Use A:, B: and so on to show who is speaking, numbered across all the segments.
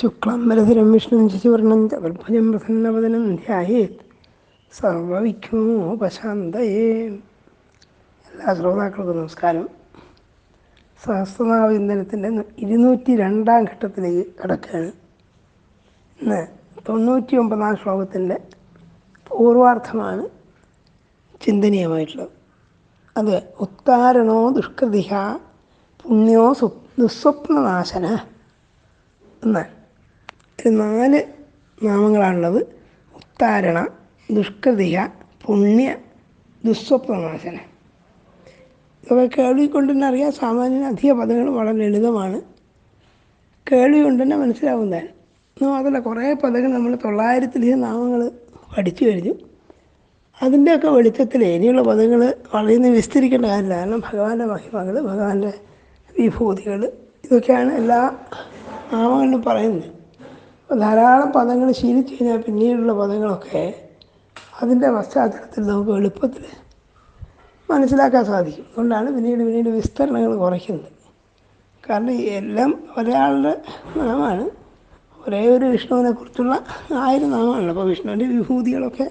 A: ശുക്ലം മലധരം വിഷ്ണു ശിശുവർണം ചതുർഭുജം പ്രസന്നവദനം ധ്യായേത്. സർവവിഘ്നോപശാന്തയേ എല്ലാ ശ്രോതാക്കൾക്കും നമസ്കാരം. സഹസ്രനാമചിന്തനത്തിന്റെ ഇരുന്നൂറ്റി രണ്ടാം ഘട്ടത്തിലേക്ക് കടക്കുകയാണ്. ഇന്ന് തൊണ്ണൂറ്റി ഒമ്പതാം ശ്ലോകത്തിന്റെ പൂർവാർത്ഥമാണ് ചിന്തനീയമായിട്ടുള്ളത്. അത് ഉത്താരണോ ദുഷ്കൃതിഹ പുണ്യോ സ്വ ദുസ്വപ്നനാശന എന്നാണ് ഒരു നാല് നാമങ്ങളാണുള്ളത്. ഉത്താരണ ദുഷ്കൃതിക പുണ്യ ദുസ്വപ്നനാശന ഇതൊക്കെ കേൾവി കൊണ്ട് തന്നെ അറിയാം. സാമാന്യ അധിക പദങ്ങൾ വളരെ ലളിതമാണ്. കേൾവി കൊണ്ട് തന്നെ മനസ്സിലാവുന്നതാണ് മാത്രമല്ല കുറേ പദങ്ങൾ നമ്മൾ തൊള്ളായിരത്തിലധികം നാമങ്ങൾ പഠിച്ചു കഴിഞ്ഞു. അതിന്റെയൊക്കെ വെളിച്ചത്തിൽ ഇനിയുള്ള പദങ്ങൾ വളരെ വിസ്തരിക്കേണ്ട കാര്യമില്ല. കാരണം ഭഗവാന്റെ മഹിമകൾ ഭഗവാന്റെ വിഭൂതികൾ ഇതൊക്കെയാണ് എല്ലാ നാമങ്ങളിലും പറയുന്നത്. അപ്പോൾ ധാരാളം പദങ്ങൾ ശീലിച്ചു കഴിഞ്ഞാൽ പിന്നീടുള്ള പദങ്ങളൊക്കെ അതിന്റെ പശ്ചാത്തലത്തിൽ നമുക്ക് എളുപ്പത്തിൽ മനസ്സിലാക്കാൻ സാധിക്കും. അതുകൊണ്ടാണ് പിന്നീട് പിന്നീട് വിസ്തരണങ്ങൾ കുറയ്ക്കുന്നത്. കാരണം എല്ലാം ഒരാളുടെ നാമാണ്. ഒരേ ഒരു വിഷ്ണുവിനെ കുറിച്ചുള്ള ആയിരം നാമമാണല്ലോ അപ്പോൾ വിഷ്ണുവിന്റെ വിഭൂതികളൊക്കെ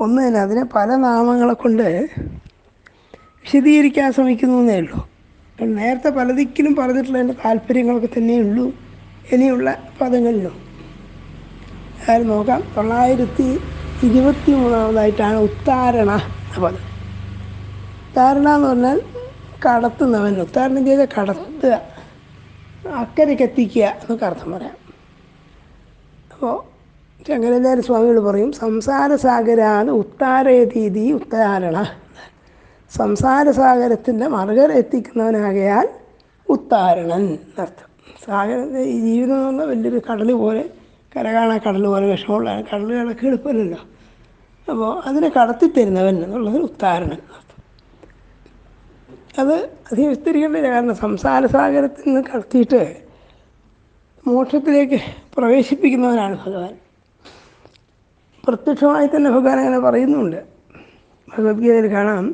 A: ഒന്ന് തന്നെ അതിനെ പല നാമങ്ങളെ കൊണ്ട് വിശദീകരിക്കാൻ ശ്രമിക്കുന്നു എന്നേ ഉള്ളൂ. നേരത്തെ പലതിക്കിലും പറഞ്ഞിട്ടുള്ളതിന്റെ താല്പര്യങ്ങളൊക്കെ തന്നെയേ ഉള്ളൂ. ഇനിയുള്ള പദങ്ങളിലും. അത് നോക്കാം. തൊള്ളായിരത്തി ഇരുപത്തി മൂന്നാമതായിട്ടാണ് ഉത്താരണ പദം. ഉത്താരണ എന്ന് പറഞ്ഞാൽ കടത്തുന്നവൻ. ഉത്താരണം ചെയ്ത് കടത്തുക അക്കരയ്ക്ക് എത്തിക്കുക എന്നൊക്കെ അർത്ഥം പറയാം. അപ്പോൾ ശങ്കരാചാര്യ സ്വാമികൾ പറയും സംസാരസാഗരാണ് ഉത്താരയതീതി ഉത്താരണ. സംസാരസാഗരത്തിന്റെ മറുകര എത്തിക്കുന്നവനാകയാൽ ഉത്താരണൻ എന്നർത്ഥം. സാഗര ഈ ജീവിതം എന്ന് പറഞ്ഞാൽ വലിയൊരു കടൽ പോലെ കര കാണാൻ കടൽ പോലെ വിഷമമുള്ളതാണ് കടൽ കിടക്ക് എളുപ്പമല്ലല്ലോ അപ്പോൾ അതിനെ കടത്തി തരുന്നവൻ എന്നുള്ളൊരു എന്നർത്ഥം അത് അധികം വിസ്തരിക്കേണ്ടില്ല കാരണം സംസാരസാഗരത്തിൽ നിന്ന് കടത്തിയിട്ട് മോക്ഷത്തിലേക്ക് പ്രവേശിപ്പിക്കുന്നവനാണ് ഭഗവാൻ. പ്രത്യക്ഷമായി തന്നെ ഭഗവാൻ അങ്ങനെ പറയുന്നുണ്ട്. ഭഗവത്ഗീതയിൽ കാണാം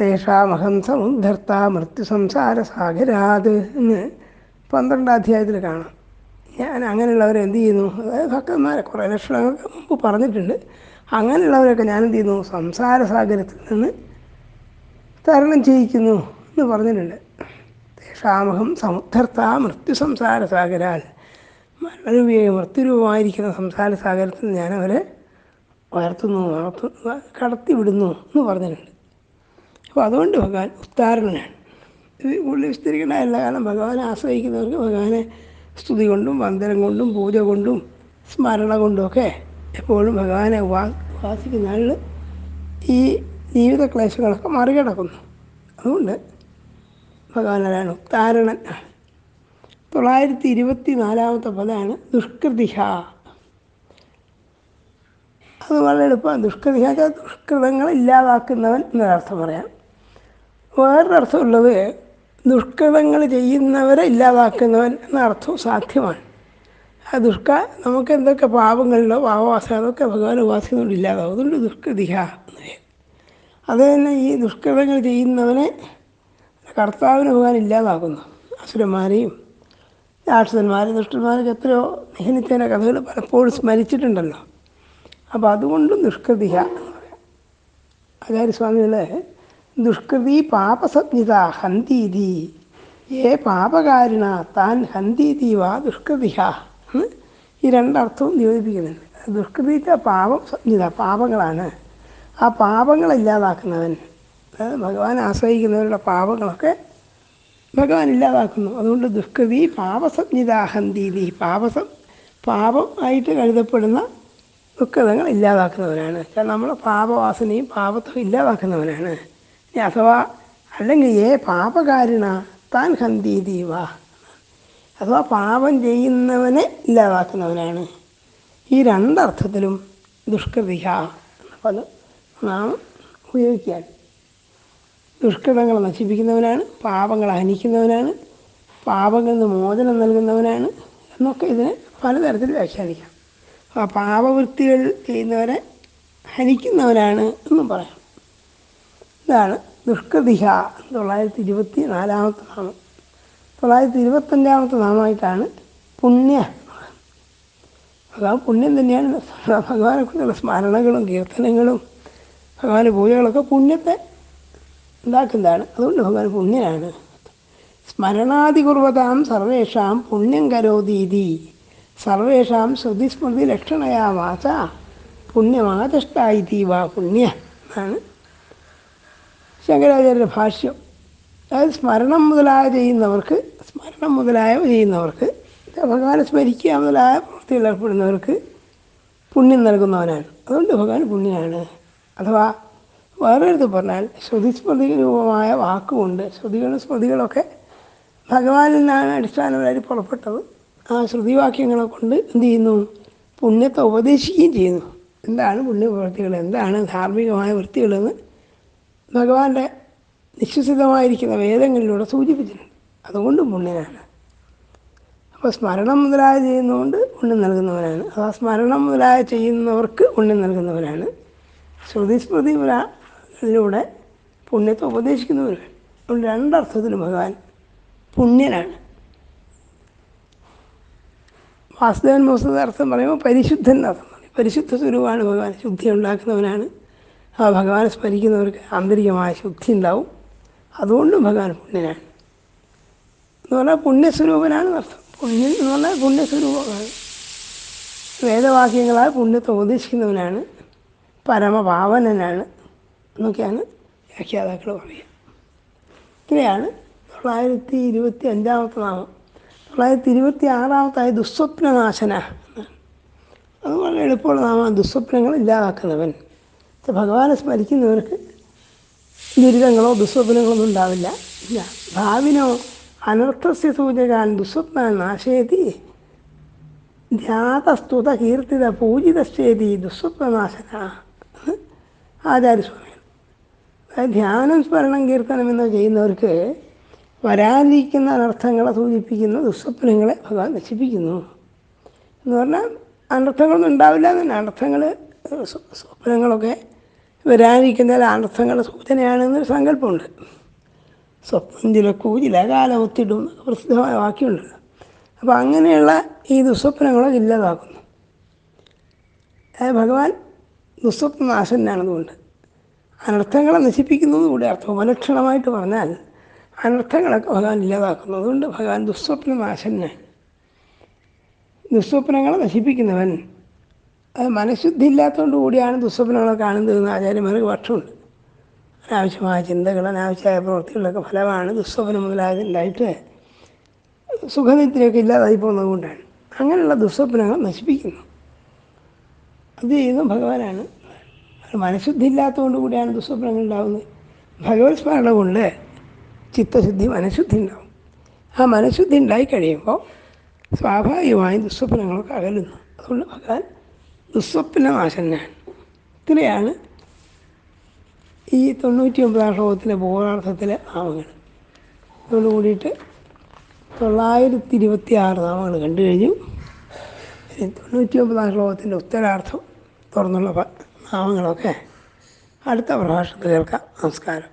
A: തേഷാമഹം സമുദ്ധർത്ത മൃത്യു സംസാര സാഗരാത് എന്ന് പന്ത്രണ്ടാം അധ്യായത്തിൽ കാണാം. ഞാൻ അങ്ങനെയുള്ളവരെ എന്ത് ചെയ്യുന്നു? അതായത് ഭക്തന്മാരെ കുറേ ലക്ഷണങ്ങൾക്ക് മുമ്പ് പറഞ്ഞിട്ടുണ്ട്. അങ്ങനെയുള്ളവരൊക്കെ ഞാൻ എന്ത് ചെയ്യുന്നു? സംസാര സാഗരത്തിൽ നിന്ന് തരണം ചെയ്യിക്കുന്നു എന്ന് പറഞ്ഞിട്ടുണ്ട്. തേഷാമഹം സമുദ്ധർത്ത മൃത്യു സംസാര സാഗരാൽ. മരണരൂപീയ മൃത്യുരൂപമായിരിക്കുന്ന സംസാര സാഗരത്തിൽ ഞാനവരെ ഉയർത്തുന്നു ഉണർത്തു കടത്തി വിടുന്നു എന്ന് പറഞ്ഞിട്ടുണ്ട്. അപ്പോൾ അതുകൊണ്ട് ഭഗവാൻ ഉത്താരണനാണ്. ഇത് കൂടുതൽ വിസ്തരിക്കേണ്ടതല്ല കാരണം ഭഗവാനെ ആശ്രയിക്കുന്നവർക്ക് ഭഗവാനെ സ്തുതി കൊണ്ടും വന്ദനം കൊണ്ടും പൂജ കൊണ്ടും സ്മരണ കൊണ്ടുമൊക്കെ എപ്പോഴും ഭഗവാനെ ഉപാ ഉപാസിക്കുന്ന ആളിൽ ഈ ജീവിത ക്ലേശങ്ങളൊക്കെ മറികടക്കുന്നു. അതുകൊണ്ട് ഭഗവാനാണ് ഉത്താരണൻ തൊള്ളായിരത്തി ഇരുപത്തി നാലാമത്തെ പദമാണ് ദുഷ്കൃതിഹ. അത് വളരെ എളുപ്പമാണ്. ദുഷ്കൃതിഹ ദുഷ്കൃതങ്ങൾ ഇല്ലാതാക്കുന്നവൻ എന്നൊരർത്ഥം പറയാം. വേറൊരർത്ഥമുള്ളത് ദുഷ്കൃതങ്ങൾ ചെയ്യുന്നവരെ ഇല്ലാതാക്കുന്നവൻ എന്ന സാധ്യമാണ്. ആ ദുഷ്ക നമുക്ക് എന്തൊക്കെ പാപങ്ങളിലോ പാപവാസം അതൊക്കെ ഭഗവാൻ ഉപാസിക്കുന്നുണ്ട് ഇല്ലാതാവും. അതുകൊണ്ട് ദുഷ്കൃതിഹ എന്ന് അത് തന്നെ ഈ ദുഷ്കൃതങ്ങൾ ചെയ്യുന്നവനെ കർത്താവിന് ഭഗവാൻ ഇല്ലാതാക്കുന്നു. അസുരന്മാരെയും രാക്ഷസന്മാരെയും ദുഷ്ടന്മാരൊക്കെ എത്രയോ നിഹനിച്ചതിന്റെ കഥകൾ പലപ്പോഴും സ്മരിച്ചിട്ടുണ്ടല്ലോ. അപ്പോൾ അതുകൊണ്ടും ദുഷ്കൃതിഹ എന്ന് പറയാം. ആചാര്യസ്വാമികളെ ദുഷ്കൃതി പാപസജ്ഞിത ഹന്തീതി ഏ പാപകാരിണ താൻ ഹന്തീതി വാ ദുഷ്കൃതിഹ. എന്ന് ഈ രണ്ടർത്ഥവും നിയോജിപ്പിക്കുന്നുണ്ട് ദുഷ്കൃതിച്ച പാപം സജ്ഞിത പാപങ്ങളാണ്. ആ പാപങ്ങളെ ഇല്ലാതാക്കുന്നവൻ അതായത് ഭഗവാൻ ആശ്രയിക്കുന്നവരുടെ പാപങ്ങളൊക്കെ ഭഗവാൻ ഇല്ലാതാക്കുന്നു. അതുകൊണ്ട് ദുഷ്കൃതി പാപസജ്ഞിതാഹന്തീതി പാപസം പാപം ആയിട്ട് കരുതപ്പെടുന്ന ദുഃഖതങ്ങൾ ഇല്ലാതാക്കുന്നവനാണ് കാരണം നമ്മൾ പാപവാസനയും പാപത്വം ഇല്ലാതാക്കുന്നവനാണ് അഥവാ അല്ലെങ്കിൽ ഏ പാപകാരിണ താൻ ഹന്തീതീവ അഥവാ പാപം ചെയ്യുന്നവനെ ഇല്ലാതാക്കുന്നവനാണ്. ഈ രണ്ടർത്ഥത്തിലും ദുഷ്കൃതിഹ എന്ന പദം നാം ഉപയോഗിക്കുകയാണ് ദുഷ്കൃതങ്ങളെ നശിപ്പിക്കുന്നവനാണ് പാപങ്ങൾ ഹനിക്കുന്നവനാണ് പാപങ്ങളിൽ നിന്ന് മോചനം നൽകുന്നവനാണ് എന്നൊക്കെ ഇതിനെ പലതരത്തിൽ വ്യാഖ്യാനിക്കാം. ആ പാപവൃത്തികൾ ചെയ്യുന്നവരെ ഹനിക്കുന്നവനാണ് എന്നും പറയാം. ഇതാണ് ദുഷ്കൃതിഹ. തൊള്ളായിരത്തി ഇരുപത്തി നാലാമത്തെ നാമം. തൊള്ളായിരത്തി ഇരുപത്തഞ്ചാമത്തെ നാമമായിട്ടാണ് പുണ്യ അതാ പുണ്യം തന്നെയാണ്. ഭഗവാനെ കുറിച്ചുള്ള സ്മരണകളും കീർത്തനങ്ങളും ഭഗവാന് പൂജകളൊക്കെ പുണ്യത്തെ ഉണ്ടാക്കുന്നതാണ് അതുകൊണ്ട് ഭഗവാൻ പുണ്യനാണ്. സ്മരണാതികുർവതാം സർവേഷാം പുണ്യം കരോതീതി. സർവേഷാം ശ്രുതിസ്മൃതി ലക്ഷണയാ വാച പുണ്യമാതിഷ്ടായി വാ പുണ്യ എന്നാണ് ശങ്കരാചാര്യരുടെ ഭാഷ്യം. അതായത് സ്മരണം മുതലായ ചെയ്യുന്നവർക്ക് സ്മരണം മുതലായ ചെയ്യുന്നവർക്ക് ഭഗവാനെ സ്മരിക്കുക മുതലായ പ്രവൃത്തികൾ ഏർപ്പെടുന്നവർക്ക് പുണ്യം നൽകുന്നവനാണ്. അതുകൊണ്ട് ഭഗവാൻ പുണ്യനാണ്. അഥവാ വേറൊരിടത്ത് പറഞ്ഞാൽ ശ്രുതിസ്മൃതി രൂപമായ വാക്കുകൊണ്ട് ശ്രുതികളും സ്മൃതികളൊക്കെ ഭഗവാനിൽ നിന്നാണ് അടിസ്ഥാനപരമായിട്ട് പുറപ്പെട്ടത്. ആ ശ്രുതിവാക്യങ്ങളെ കൊണ്ട് എന്ത് ചെയ്യുന്നു? പുണ്യത്തെ ഉപദേശിക്കുകയും ചെയ്യുന്നു. എന്താണ് പുണ്യപ്രവൃത്തികൾ? എന്താണ് ധാർമ്മികമായ വൃത്തികളെന്ന് ഭഗവാന്റെ നിശ്വസിതമായിരിക്കുന്ന വേദങ്ങളിലൂടെ സൂചിപ്പിച്ചിട്ടുണ്ട്. അതുകൊണ്ട് പുണ്യനാണ്. അപ്പോൾ സ്മരണം മുതലായ ചെയ്യുന്നതുകൊണ്ട് പുണ്യം നൽകുന്നവനാണ്. അഥവാ സ്മരണം മുതലായ ചെയ്യുന്നവർക്ക് പുണ്യം നൽകുന്നവനാണ്. ശ്രുതി സ്മൃതി മുതലൂടെ പുണ്യത്തെ ഉപദേശിക്കുന്നവരാണ്. അതുകൊണ്ട് രണ്ടർത്ഥത്തിലും ഭഗവാൻ പുണ്യനാണ്. വാസുദേവൻ മോസത്തെ അർത്ഥം പറയുമ്പോൾ പരിശുദ്ധൻ അർത്ഥം പറയും. പരിശുദ്ധ സ്വരൂപമാണ് ഭഗവാൻ. ശുദ്ധി ഉണ്ടാക്കുന്നവനാണ്. ആ ഭഗവാനെ സ്മരിക്കുന്നവർക്ക് ആന്തരികമായ ശുദ്ധി ഉണ്ടാവും. അതുകൊണ്ടും ഭഗവാൻ പുണ്യനാണ്. എന്ന് പറഞ്ഞാൽ പുണ്യസ്വരൂപനാണ് അർത്ഥം. പുണ്യൻ എന്ന് പറഞ്ഞാൽ പുണ്യസ്വരൂപമാണ്. വേദവാക്യങ്ങളാൽ പുണ്യത്തെ ഉപദേശിക്കുന്നവനാണ് പരമപാവനനാണ് എന്നൊക്കെയാണ് വ്യാഖ്യാതാക്കൾ പറയുക. ഇത്രയാണ് തൊള്ളായിരത്തി ഇരുപത്തി അഞ്ചാമത്തെ നാമം. തൊള്ളായിരത്തി ഇരുപത്തി ആറാമത്തായ ദുസ്വപ്നനാശന അത് വളരെ എളുപ്പമുള്ള നാമമാണ്. ദുസ്വപ്നങ്ങൾ ഇല്ലാതാക്കുന്നവൻ. ഭഗവാനെ സ്മരിക്കുന്നവർക്ക് ദുരിതങ്ങളോ ദുസ്വപ്നങ്ങളോ ഒന്നും ഉണ്ടാവില്ല ഭാവിനോ അനർത്ഥസ്യ സൂചകാൻ ദുസ്വപ്ന നാശയതി. ധ്യാതസ്തുത കീർത്തിത പൂജിതശ്ചേതി ദുസ്വപ്നനാശന. എന്ന് ആചാര്യസ്വാമികൾ ധ്യാനം സ്മരണം കീർത്തനം എന്ന് ചെയ്യുന്നവർക്ക് വരാനിരിക്കുന്ന അനർത്ഥങ്ങളെ സൂചിപ്പിക്കുന്ന ദുസ്വപ്നങ്ങളെ ഭഗവാൻ നശിപ്പിക്കുന്നു. എന്ന് പറഞ്ഞാൽ അനർത്ഥങ്ങളൊന്നും ഉണ്ടാവില്ല തന്നെ. അനർത്ഥങ്ങൾ സ്വപ്നങ്ങളൊക്കെ വരാനിരിക്കുന്ന അനർത്ഥങ്ങളുടെ സൂചനയാണെന്നൊരു സങ്കല്പമുണ്ട്. സ്വപ്നം ചില കാലം ഒത്തിടും എന്നൊക്കെ പ്രസിദ്ധമായ വാക്യമുണ്ടല്ലോ അപ്പോൾ അങ്ങനെയുള്ള ഈ ദുസ്വപ്നങ്ങളെ ഇല്ലാതാക്കുന്നു. ഭഗവാൻ ദുസ്വപ്നനാശനാണെന്നുകൊണ്ട് അനർത്ഥങ്ങളെ നശിപ്പിക്കുന്നതും കൂടെ അർത്ഥം. ഉപലക്ഷണമായിട്ട് പറഞ്ഞാൽ അനർത്ഥങ്ങളൊക്കെ ഭഗവാൻ ഇല്ലാതാക്കുന്നു അതുകൊണ്ട് ഭഗവാൻ ദുസ്വപ്നനാശനാണ്. ദുസ്വപ്നങ്ങളെ നശിപ്പിക്കുന്നവൻ അത് മനഃശുദ്ധി ഇല്ലാത്തതുകൊണ്ട് കൂടിയാണ് ദുസ്വപ്നങ്ങളെ കാണുന്നതെന്ന് ആചാര്യന്മാർക്ക് പക്ഷമുണ്ട്. അനാവശ്യമായ ചിന്തകൾ അനാവശ്യമായ പ്രവൃത്തികളൊക്കെ ഫലമാണ് ദുസ്വപ്നം മുതലായതുണ്ടായിട്ട് സുഖനിദ്രയൊക്കെ ഇല്ലാതായി പോകുന്നത് കൊണ്ടാണ്. അങ്ങനെയുള്ള ദുസ്വപ്നങ്ങൾ നശിപ്പിക്കുന്നു. അത് ചെയ്യുന്നത് ഭഗവാനാണ്. മനഃശുദ്ധി ഇല്ലാത്തതുകൊണ്ട് കൂടിയാണ് ദുസ്വപ്നങ്ങൾ ഉണ്ടാകുന്നത് ഭഗവത് സ്മരണ കൊണ്ട് ചിത്തശുദ്ധി മനഃശുദ്ധി ഉണ്ടാവും. ആ മനഃശുദ്ധി ഉണ്ടായി കഴിയുമ്പോൾ സ്വാഭാവികമായും ദുസ്വപ്നങ്ങളൊക്കെ അകലുന്നു. അതുകൊണ്ട് ഭഗവാൻ ദുസ്വപ്നനാശനാണ് ഇത്രയാണ് ഈ തൊണ്ണൂറ്റി ഒമ്പതാം ശ്ലോകത്തിലെ ബോധാർത്ഥത്തിലെ നാമങ്ങൾ. അതോട് കൂടിയിട്ട് തൊള്ളായിരത്തി ഇരുപത്തി ആറ് നാമങ്ങൾ കണ്ടു കഴിഞ്ഞു. തൊണ്ണൂറ്റി ഒമ്പതാം ശ്ലോകത്തിന്റെ ഉത്തരാർത്ഥം തുറന്നുള്ള നാമങ്ങളൊക്കെ അടുത്ത പ്രഭാഷണത്തിൽ കേൾക്കാം. നമസ്കാരം.